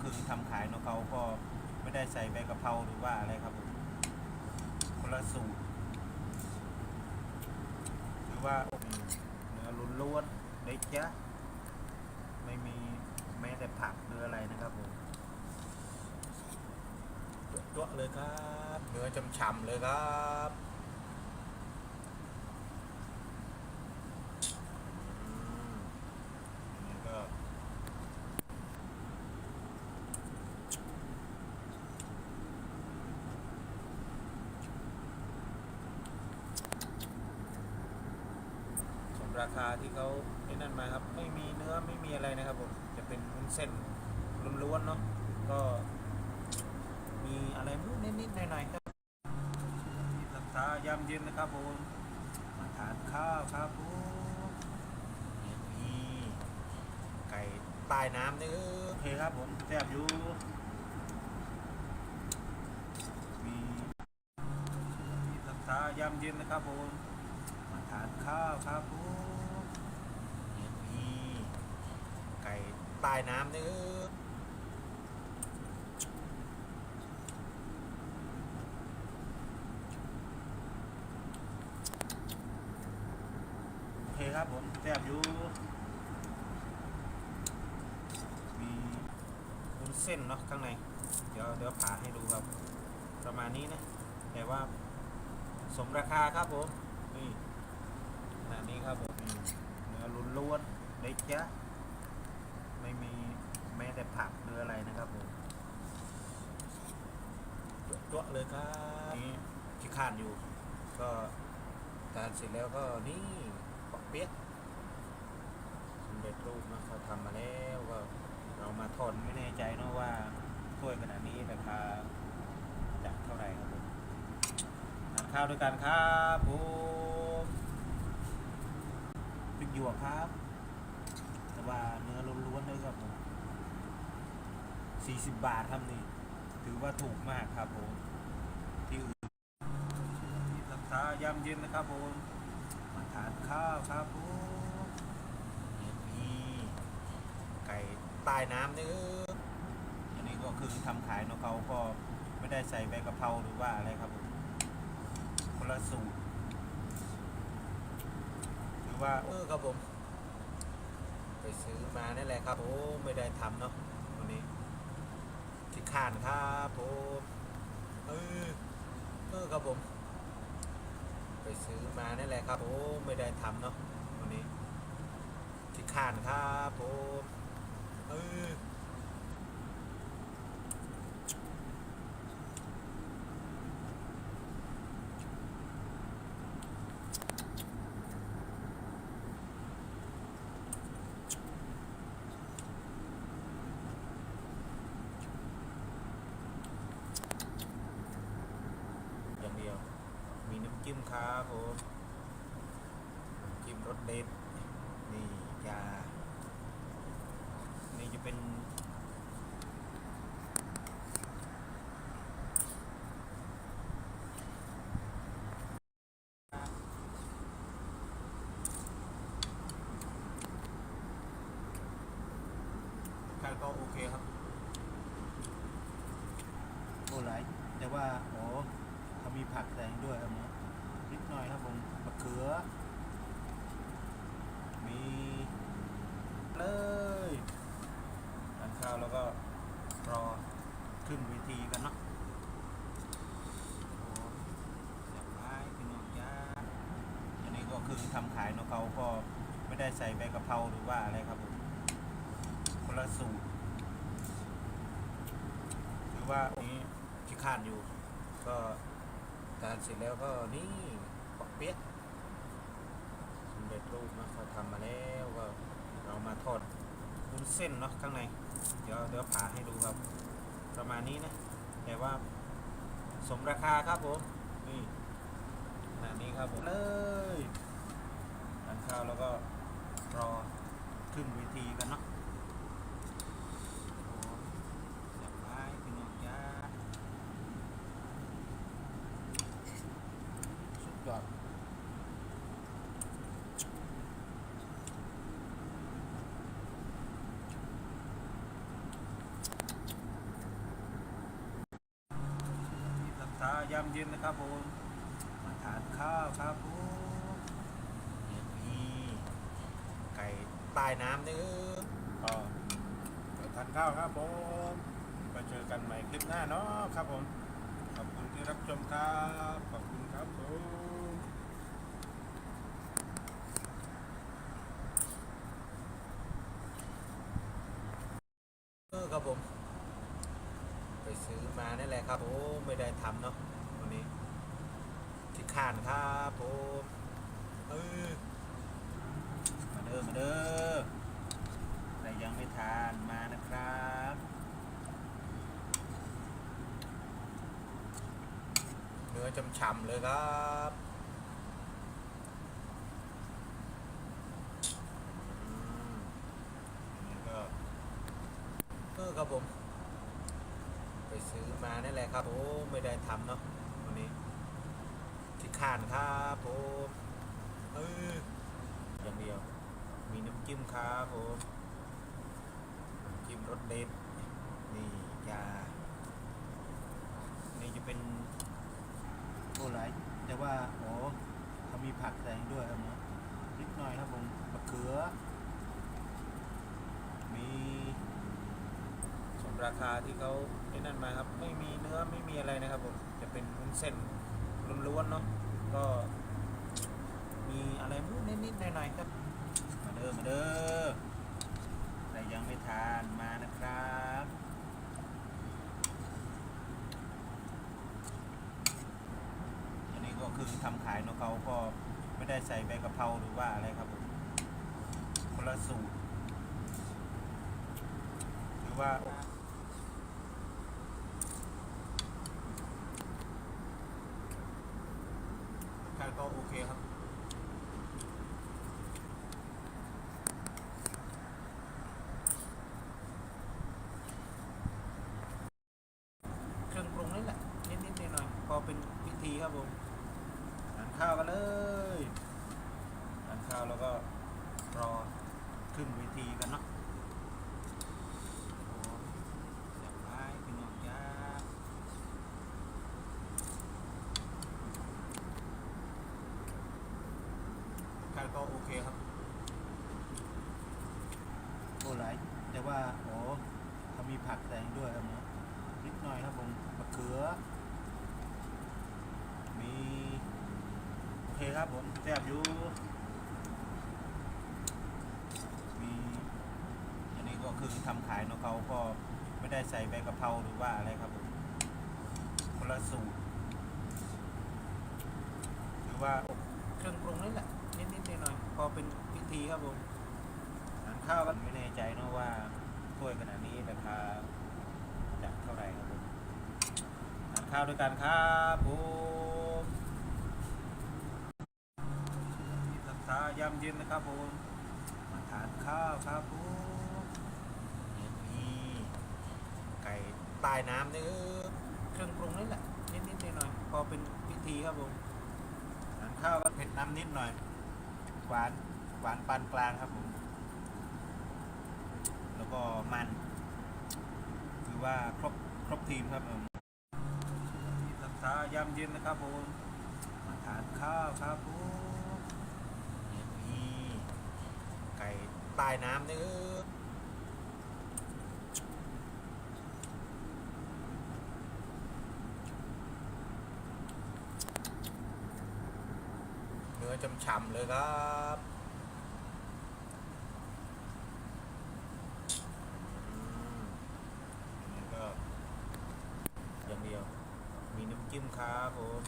คือทำขายเนาะเขาก็ไม่ได้ใส่ใบกะเพราหรือว่าอะไรครับผมคนละสูตรหรือว่าเนื้อล้วนๆเด็กจ้ะไม่มีแม้แต่ผักหรืออะไรนะครับผมตัวๆเลยครับ เนื้อฉ่ำๆเลยครับอืมอันนี้ก็ สม ราคาที่เขาไอ้นั่นมาครับ ไม่มีเนื้อไม่มีอะไรนะครับผม จะเป็นวุ้นเส้นล้วนๆเนาะ ก็ มีอะไรมุ้นิดๆหน่อยๆครับราคายามเย็นนะครับผม มาทานข้าวครับผมมีไก่ใต้น้ำเนื้อโอเคครับผมแซ่บอยู่มีราคายามเย็นนะครับผม มาทานข้าวครับผมไก่ใต้น้ำเนื้อโอเคครับผมแซ่บอยู่มีวุ้นเส้นเนาะข้างใน เดี๋ยวเดี๋ยวผ่าให้ดูครับ ประมาณนี้นะ แต่ว่าสมราคาครับผมนี่ขนาดนี้ครับผมนี่เนื้อล้วนๆเด็กจ้ะ แม้แต่ผักหรืออะไรนะครับผมตัวๆเลยครับนี่ที่คาดอยู่ ก็ทานเสร็จแล้วก็นี่ปอกเปี๊ยะสำเร็จรูปนะเขาทำมาแล้วก็เรามาทอนไม่แน่ใจเนอะว่าถ้วยขนาดนี้ราคาจะเท่าไหร่ครับผมทานข้าวด้วยกันครับผมพริกหยวกครับ แต่ว่าเนื้อล้วนๆเลยครับผม 40 บาทครับนี่ถือว่าถูกมากครับผมที่อื่นนี่ราคายามเย็นนะครับผมมาทานข้าวครับผมมีไก่ใต้น้ำนื้ออันนี้ก็คือทำขายเนาะเขาก็ไม่ได้ใส่ใบกะเพราหรือว่าอะไรครับผมคนละสูตรหรือว่าเออครับผม ไปซื้อมานั่นแหละครับโอ้ไม่ได้ทำเนาะ วันนี้ที่ขานครับผมเออเออครับผม ไปซื้อมานั่นแหละครับผมไม่ได้ทำเนาะวันนี้ที่ขานครับผมเออ อย่างเดียว มีน้ำ จิ้มครับผมน้ำจิ้มรสเด็ด นี่ยานี่จะเป็นใครก็โอเคครับ โอ้หลายแต่ว่า โอ้เขามีผักแซงด้วยครับเนาะนิด หน่อยครับผมมะเขือ มีเลยทานข้าวแล้วก็รอขึ้นเวทีกันเนาะอ้อยากไม้พี่น้องจ้าอันนี้ก็คือทำขายเนาะเขาก็ไม่ได้ใส่ใบกะเพราหรือว่าอะไรครับผมคนละสูตรหรือว่านี้ที่คาดอยู่ ก็ทานเสร็จแล้วก็นี่ เปี๊ยะสำเร็จรูปนะเขาทำมาแล้วก็เรามาทอดวุ้นเส้นเนาะข้างใน เดี๋ยวเดี๋ยวผ่าให้ดูครับ ประมาณนี้นะ แต่ว่าสมราคาครับผมนี่ขนาดนี้ครับผมเลยทานข้าวแล้วก็รอขึ้นเวทีกันเนาะ อยากไม้พี่น้องจ้าสุดยอดา ยามเย็นนะครับผมมาทานข้าวครับผมนี่ไก่ใต้น้ำนี่ก็ไปทานข้าวครับผมไปเจอกันใหม่คลิปหน้าเนาะครับผม ขอบคุณที่รับชมครับ ขอบคุณครับผมเออครับผม ไปซื้อมานั่นแหละครับ โอ้ ไม่ได้ทำเนาะ ขานครับผมเออมาเด้อมาเด้อใครยังไม่ทานมานะครับเนื้อฉ่ำๆเลยครับเออครับผม ไปซื้อมานั่นแหละครับ โอ้ ไม่ได้ทำเนาะ ขานครับผมเอออย่างเดียว มีน้ำจิ้มครับผมน้ำจิ้มรสเด็ดนี่ยานี่จะเป็นโอ้หลายแต่ว่าโอ้เขามีผักแซงด้วยครับเนาะนิดหน่อยครับผมมะเขือ มีสมราคาที่เขาไอ้นั่นมาครับ ไม่มีเนื้อไม่มีอะไรนะครับผม จะเป็นวุ้นเส้นล้วนๆเนาะ ก็ มีอะไรมุกนิดๆหน่อยๆครับ มาเด้อมาเด้อใครยังไม่ทานมานะครับอันนี้ก็คือทำขายเนาะเขาก็ไม่ได้ใส่ใบกะเพราหรือว่าอะไรครับผมคนละสูตรหรือว่า ก็โอเคครับ เครื่องปรุงนี่แหละ นิดๆหน่อยๆพอเป็นพิธีครับผมทานข้าวกันเลยทานข้าวแล้วก็รอขึ้นเวทีกันเนาะ โอ้ยอยากไปพี่น้องจ้า ก็โอเคครับโอ้หลายแต่ว่าโอ้เขามีผักแซงด้วยครับเนาะนิดหน่อยครับผมมะเขือ มีโอเคครับผมแซ่บอยู่มีอันนี้ก็คือทำขายเนาะเขาก็ไม่ได้ใส่ใบกะเพราหรือว่าอะไรครับผมคนละสูตรหรือว่าเครื่องปรุงนี่แหละ อยๆพอเป็นพิธีครับผมทานข้าวกันไม่แน่ใจเนาะว่าถ้วยขนาดนี้ราคาจะเท่าไหร่ครับผมทานข้าวด้วยกันครับผมนี่ทักษายามเย็นนะครับผมมาทานข้าวครับผมนี่ไก่ใต้น้ำนี่เครื่องปรุงนี่แหละนิดๆหน่อยๆพอเป็นพิธีครับผมทานข้าวก็เผ็ดน้ำนิดหน่อย หวานหวานปานกลางครับผม แล้วก็มัน คือว่าครบครบทีมครับผมรักษายามเย็นนะครับผมมาทานข้าวครับผมนี่ไก่ใต้น้ำนี่เนื้อ ฉ่ำๆเลยครับอืมนนี้ก็อย่างเดียว มีน้ำจิ้มครับผม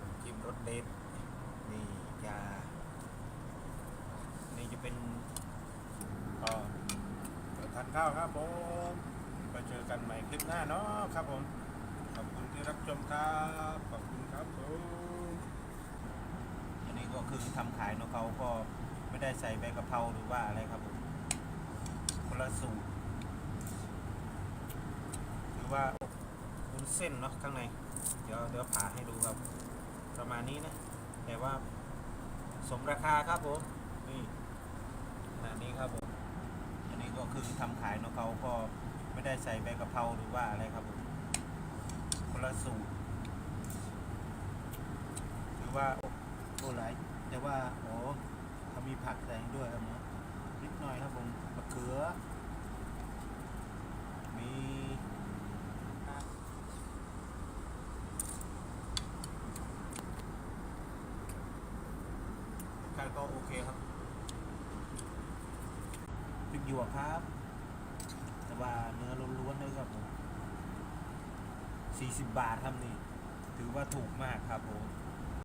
น้ำจิ้มรสเด็ดนี่ยานี่จะเป็นก็ทานข้าวครับผมไปเจอกันใหม่คลิปหน้าเนาะครับผม ขอบคุณที่รับชมครับ ขอบคุณครับผม ทำขายเนาะเขาก็ไม่ได้ใส่ใบกะเพราหรือว่าอะไรครับผมคนละสูตรหรือว่าวุ้นเส้นเนาะข้างใน เดี๋ยวเดี๋ยวผ่าให้ดูครับ ประมาณนี้นะ แต่ว่าสมราคาครับผมนี่ขนาดนี้ครับผมอันนี้ก็คือทำขายเนาะเขาก็ไม่ได้ใส่ใบกะเพราหรือว่าอะไรครับผมคนละสูตรถือว่าโอ้หลาย แต่ว่าโอ้เขามีผักแซงด้วยครับเนาะนิดหน่อยครับผมมะเขือ มีการก็โอเคครับพริกหยวกครับ แต่ว่าเนื้อล้วนๆเลยครับผม40 บาทครับนี่ ถือว่าถูกมากครับผม